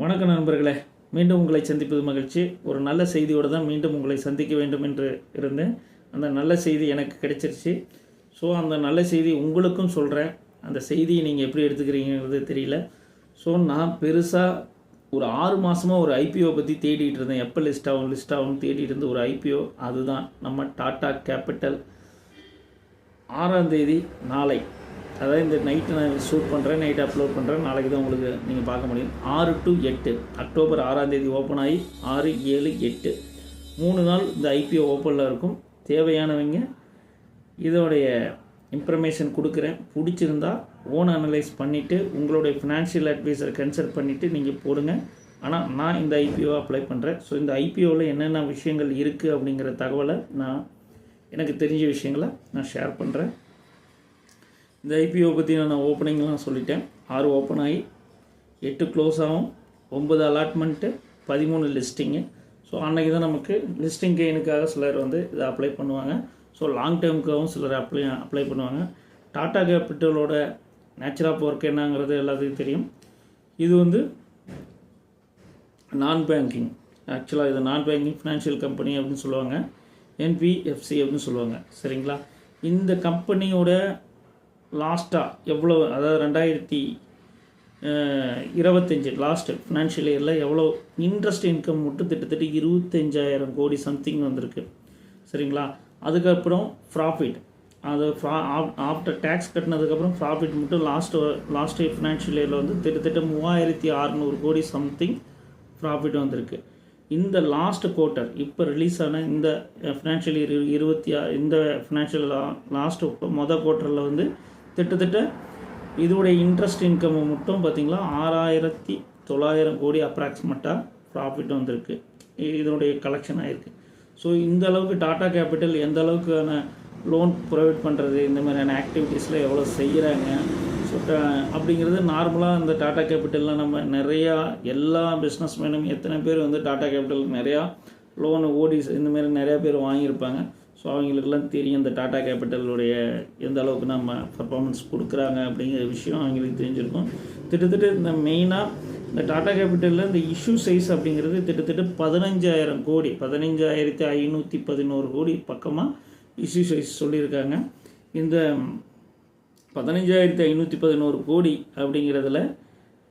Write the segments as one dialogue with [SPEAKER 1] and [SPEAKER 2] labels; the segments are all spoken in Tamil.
[SPEAKER 1] வணக்கம் நண்பர்களே. மீண்டும் உங்களை சந்திப்பது மகிழ்ச்சி. ஒரு நல்ல செய்தியோடு தான் மீண்டும் உங்களை சந்திக்க வேண்டும் என்று இருந்தேன். அந்த நல்ல செய்தி எனக்கு கிடைச்சிருச்சு. ஸோ அந்த நல்ல செய்தி உங்களுக்கும் சொல்கிறேன் அந்த செய்தியை நீங்கள் எப்படி எடுத்துக்கிறீங்கிறது தெரியல. ஸோ நான் பெருசாக ஒரு ஆறு மாதமாக ஒரு ஐபிஓ பற்றி தேடிட்டு இருந்தேன். எப்போ லிஸ்ட் ஆகும் லிஸ்ட் ஆகும் தேடிட்டு இருந்த ஒரு ஐபிஓ அதுதான் நம்ம டாடா கேபிட்டல். ஆறாம் தேதி நாளை. அதாவது இந்த நைட்டு நான் ஷூட் பண்ணுறேன் நைட் அப்லோட் பண்ணுறேன் நாளைக்கு தான் உங்களுக்கு நீங்கள் பார்க்க முடியும். ஆறு டு எட்டு. அக்டோபர் ஆறாம் தேதி ஓப்பன் ஆகி ஆறு ஏழு எட்டு. மூணு நாள் இந்த ஐபிஓ ஓப்பனில் இருக்கும். தேவையானவங்க இதோடைய இன்ஃபர்மேஷன் கொடுக்குறேன். பிடிச்சிருந்தா ஓன் அனலைஸ் பண்ணிவிட்டு உங்களுடைய ஃபினான்ஷியல் அட்வைஸரை கன்சல்ட் பண்ணிவிட்டு நீங்கள் போடுங்க. ஆனால் நான் இந்த ஐபிஓ அப்ளை பண்ணுறேன் ஸோ இந்த ஐபிஓவில் என்னென்ன விஷயங்கள் இருக்குது அப்படிங்கிற தகவலை நான் எனக்கு தெரிஞ்ச விஷயங்களை நான் ஷேர் பண்ணுறேன் இந்த ஐபிஓ பற்றி நான் ஓப்பனிங்லாம் சொல்லிட்டேன். ஆறு ஓப்பன் ஆகி எட்டு க்ளோஸ் ஆகும் ஒம்பது அலாட்மெண்ட்டு பதிமூணு லிஸ்டிங்கு ஸோ அன்றைக்கி தான் நமக்கு லிஸ்டிங் கெயினுக்காக சிலர் வந்து இதை அப்ளை பண்ணுவாங்க. ஸோ லாங் டேர்முக்காகவும் சிலர் அப்ளை அப்ளை பண்ணுவாங்க. டாடா கேபிட்டலோட நேச்சர் ஆஃப் ஒர்க் என்னங்கிறது எல்லாத்துக்கும் தெரியும். இது வந்து நான் பேங்கிங் ஆக்சுவலாக இது நான் பேங்கிங் ஃபினான்ஷியல் கம்பெனி அப்படின்னு சொல்லுவாங்க. என்பிஎஃப்சி அப்படின்னு சொல்லுவாங்க. சரிங்களா? இந்த கம்பெனியோட லாஸ்ட்டாக எவ்வளோ அதாவது ரெண்டாயிரத்தி இருபத்தஞ்சி லாஸ்ட்டு ஃபினான்ஷியல் இயரில் எவ்வளோ இன்ட்ரெஸ்ட் இன்கம் மட்டும் திட்டத்தட்ட இருபத்தஞ்சாயிரம் கோடி சம்திங் வந்திருக்கு. சரிங்களா? அதுக்கப்புறம் ப்ராஃபிட் அது ஆஃப்டர் டேக்ஸ் கட்டினதுக்கப்புறம் ப்ராஃபிட் மட்டும் லாஸ்ட்டு லாஸ்ட் ஃபினான்ஷியல் இயரில் வந்து திட்டத்தட்ட மூவாயிரத்தி அறநூறு கோடி சம்திங் ப்ராஃபிட் வந்திருக்கு. இந்த லாஸ்ட் குவார்ட்டர் இப்போ ரிலீஸ் ஆன இந்த ஃபினான்ஷியல் இயர் இருபத்தி இந்த ஃபினான்ஷியல் லாஸ்ட் மொதல் குவார்ட்டரில் வந்து கிட்டத்தட்ட இதோடைய இன்ட்ரெஸ்ட் இன்கம் மட்டும் பார்த்திங்களா ஆறாயிரத்தி தொள்ளாயிரம் கோடி அப்ராக்சிமேட்டாக ப்ராஃபிட் வந்திருக்கு. இதனுடைய கலெக்ஷன் ஆகிருக்கு ஸோ இந்த அளவுக்கு டாடா கேபிட்டல் எந்த அளவுக்கான லோன் ப்ரொவைட் பண்ணுறது இந்த மாதிரியான ஆக்டிவிட்டீஸில் எவ்வளோ செய்கிறாங்க ஸோ அப்படிங்கிறது நார்மலாக இந்த டாடா கேபிட்டலில் நம்ம நிறையா எல்லா பிஸ்னஸ் மேனும் எத்தனை பேர் வந்து டாடா கேபிட்டலுக்கு நிறையா லோனு ஓடிஸ் இந்த மாதிரி நிறையா பேர் வாங்கியிருப்பாங்க. ஸோ அவங்களுக்கெல்லாம் தெரியும் இந்த டாடா கேபிட்டலுடைய எந்த அளவுக்கு நம்ம பர்ஃபார்மன்ஸ் கொடுக்குறாங்க அப்படிங்கிற விஷயம் அவங்களுக்கு தெரிஞ்சிருக்கும். கிட்டத்தட்ட இந்த மெயினாக இந்த டாடா கேபிட்டலில் இந்த இஷ்யூ சைஸ் அப்படிங்கிறது கிட்டத்தட்ட பதினஞ்சாயிரம் கோடி பதினஞ்சாயிரத்தி ஐநூற்றி பதினோரு கோடி பக்கமாக இஷ்யூ சைஸ் சொல்லியிருக்காங்க. இந்த பதினஞ்சாயிரத்தி ஐநூற்றி பதினோரு கோடி அப்படிங்கிறதுல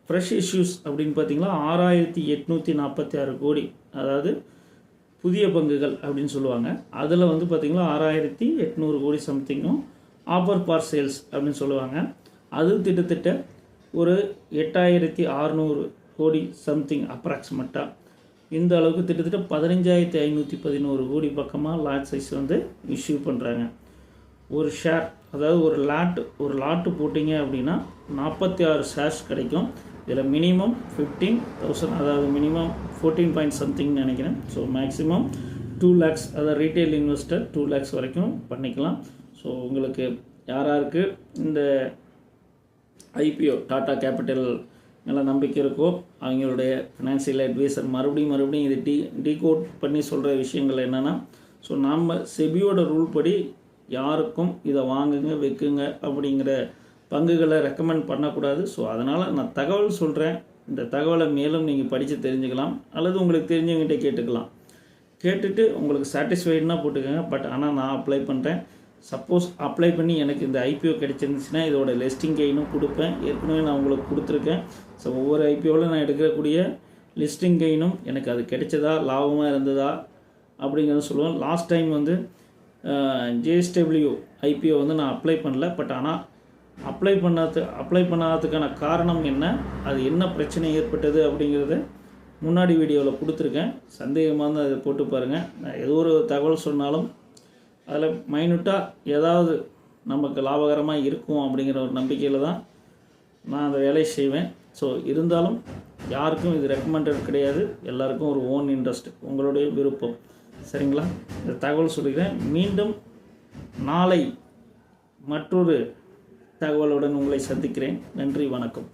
[SPEAKER 1] ஃப்ரெஷ் இஷ்யூஸ் அப்படின்னு பார்த்தீங்கன்னா ஆறாயிரத்தி எட்நூற்றி நாற்பத்தி ஆறு கோடி. அதாவது புதிய பங்குகள் அப்படின்னு சொல்லுவாங்க. அதில் வந்து பார்த்திங்கன்னா ஆறாயிரத்தி எட்நூறு கோடி சம்திங்கும் ஆஃபர் பார் சேல்ஸ் அப்படின்னு சொல்லுவாங்க. அது திட்டத்திட்ட ஒரு எட்டாயிரத்தி அறநூறு கோடி சம்திங் அப்ராக்சிமேட்டாக இந்த அளவுக்கு கிட்டத்தட்ட பதினஞ்சாயிரத்தி ஐநூற்றி பதினோரு கோடி பக்கமாக லாட் சைஸ் வந்து இஷ்யூ பண்ணுறாங்க ஒரு ஷேர் அதாவது ஒரு லாட்டு ஒரு லாட்டு போட்டிங்க அப்படின்னா நாற்பத்தி ஆறு ஷேர்ஸ் கிடைக்கும். இதில் மினிமம் ஃபிஃப்டீன் தௌசண்ட் அதாவது மினிமம் ஃபோர்டீன் பாயிண்ட் சம்திங்னு நினைக்கிறேன். ஸோ மேக்ஸிமம் டூ லேக்ஸ் அதாவது ரீட்டைல் இன்வெஸ்டர் டூ லேக்ஸ் வரைக்கும் பண்ணிக்கலாம். ஸோ உங்களுக்கு யாராருக்கு இந்த ஐபிஓ டாடா கேபிட்டல் மேலே நம்பிக்கை இருக்கோ அவங்களுடைய ஃபினான்சியல் அட்வைசர் மறுபடியும் மறுபடியும் இது டீ டீகோட் பண்ணி சொல்கிற விஷயங்கள் என்னென்னா ஸோ நாம் செபியோட ரூல் படி யாருக்கும் இதை வாங்குங்க வைக்குங்க அப்படிங்கிற பங்குகளை ரெக்கமெண்ட் பண்ணக்கூடாது. ஸோ அதனால் நான் தகவல் சொல்கிறேன் இந்த தகவலை மேலும் நீங்கள் படித்து தெரிஞ்சுக்கலாம். அல்லது உங்களுக்கு தெரிஞ்சவங்ககிட்ட கேட்டுக்கலாம். கேட்டுட்டு உங்களுக்கு சாட்டிஸ்ஃபைடுனா போட்டுக்கோங்க. பட் ஆனால் நான் அப்ளை பண்ணுறேன் சப்போஸ் அப்ளை பண்ணி எனக்கு இந்த ஐபிஓ கிடச்சிருந்துச்சுன்னா இதோட லிஸ்டிங் கெயினும் கொடுப்பேன். ஏற்கனவே நான் உங்களுக்கு கொடுத்துருக்கேன். ஸோ ஒவ்வொரு ஐபிஓவில் நான் எடுக்கக்கூடிய லிஸ்டிங் கெயினும் எனக்கு அது கிடைச்சதா லாபமாக இருந்ததா அப்படிங்கிறத சொல்லுவேன். லாஸ்ட் டைம் வந்து J S W I P O வந்து நான் அப்ளை பண்ணல. பட் ஆனால் அப்ளை பண்ணாத்து அப்ளை பண்ணாததுக்கான காரணம் என்ன? அது என்ன பிரச்சனை ஏற்பட்டது அப்படிங்கிறத முன்னாடி வீடியோவில் கொடுத்துருக்கேன். சந்தேகமாக இருந்தால் அதை போட்டு பாருங்கள் நான் ஏதோ ஒரு தகவல் சொன்னாலும் அதில் மைனூட்டாக ஏதாவது நமக்கு லாபகரமாக இருக்கும் அப்படிங்கிற ஒரு நம்பிக்கையில் தான் நான் அந்த வேலையை செய்வேன். ஸோ இருந்தாலும் யாருக்கும் இது ரெக்கமெண்டட் கிடையாது. எல்லாருக்கும் ஒரு ஓன் இன்ட்ரெஸ்ட் உங்களுடைய விருப்பம். சரிங்களா? இந்த தகவல் சொல்கிறேன் மீண்டும் நாளை மற்றொரு தகவலுடன் உங்களை சந்திக்கிறேன். நன்றி வணக்கம்.